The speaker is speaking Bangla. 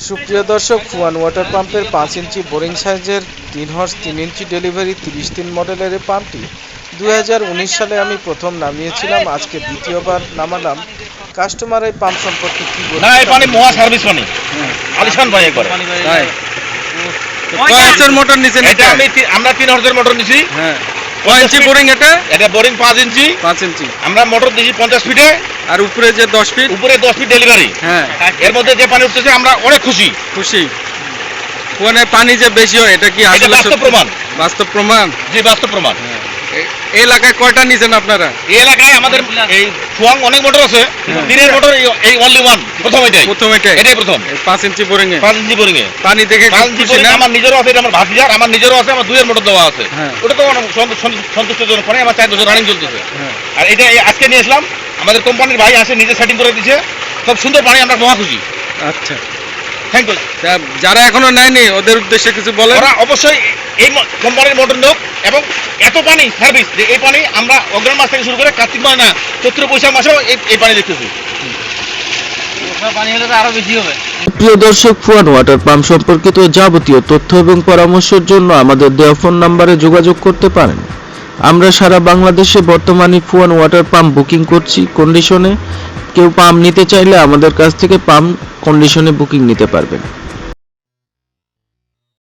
সুপ্রিয় দর্শক ফুয়ান ওয়াটার পাম্পের পাঁচ ইঞ্চি বোরিং সাইজের তিন হর্স তিন ইঞ্চি ডেলিভারি তিরিশ তিন মডেলের এই পাম্পটি দুহাজার উনিশ সালে আমি প্রথম নামিয়েছিলাম আজকে দ্বিতীয়বার নামালাম। কাস্টমার এই পাম্প সম্পর্কে কি না এই পানি মহা সার্ভিস পানি আলিশান ভাই তো মোটর নিচেন এটা আমি আমরা তিন হর্সের মোটর নিছি। হ্যাঁ। কয় ইঞ্চি বোরিং এটা? এটা বোরিং পাঁচ ইঞ্চি। পাঁচ ইঞ্চি। আমরা মোটর দিয়েছি পঞ্চাশ ফিটে আর উপরে যে দশ ফিট উপরে দশ ফিট ডেলিভারি হ্যাঁ। এর মধ্যে যে পানি উঠতেছে আমরা অনেক খুশি। খুশি। ওখানে পানি যে বেশি হয় এটা কি আসলে বাস্তব প্রমাণ। বাস্তব প্রমাণ? যে বাস্তব প্রমাণ। এই এলাকায় কয়টা নিছেন আপনারা? এই এলাকায় আমাদের এই ফুয়াং অনেক মোটর আছে হ্যাঁ। দিনের মোটর এই- অনলি ওয়ান প্রথম এটাই। প্রথম এটা এটাই প্রথম। ইঞ্চি বোরিং এ পাঁচ ইঞ্চি বোরিং এ পানি দেখে খুশি না? আমার নিজেরও আছে আমার ভাতিজার আমার নিজেরও আছে আমার দুইয়ের মোটর দেওয়া আছে। হ্যাঁ। ওটা তো অনেক সন্তুষ্টজনক পানি আমার চার বছর রানিং চলতেছে। হ্যাঁ। আর এটা আজকে নিয়ে আসলাম। আমাদের কোম্পানির ভাই আসে নিজে সেটিং করে দিচ্ছে খুব সুন্দর পানি আমরা মহা খুশি। আচ্ছা। থ্যাংক ইউ যারা এখনও নেয়নি ওদের উদ্দেশ্যে কিছু বলেন। ওরা অবশ্যই এই কোম্পানির মোটর লোক এবং এত পানি সার্ভিস যে এই পানি আমরা অগ্রহণ মাস থেকে শুরু করে কার্তিক মাস না চৈত্র বৈশাখ মাসেও এই এই পানি দেখতেছি। পানি হলে তো আরও বেশি হবে। প্রিয় দর্শক ফুয়ান ওয়াটার পাম্প সম্পর্কিত যাবতীয় তথ্য এবং পরামর্শের জন্য আমাদের দেওয়া ফোন নাম্বারে যোগাযোগ করতে পারেন। আমরা সারা বাংলাদেশে বর্তমানে ফুয়ান ওয়াটার পাম্প বুকিং করছি কন্ডিশনে কেউ পাম্প নিতে চাইলে আমাদের কাছ থেকে পাম্প কন্ডিশনে বুকিং নিতে পারবেন।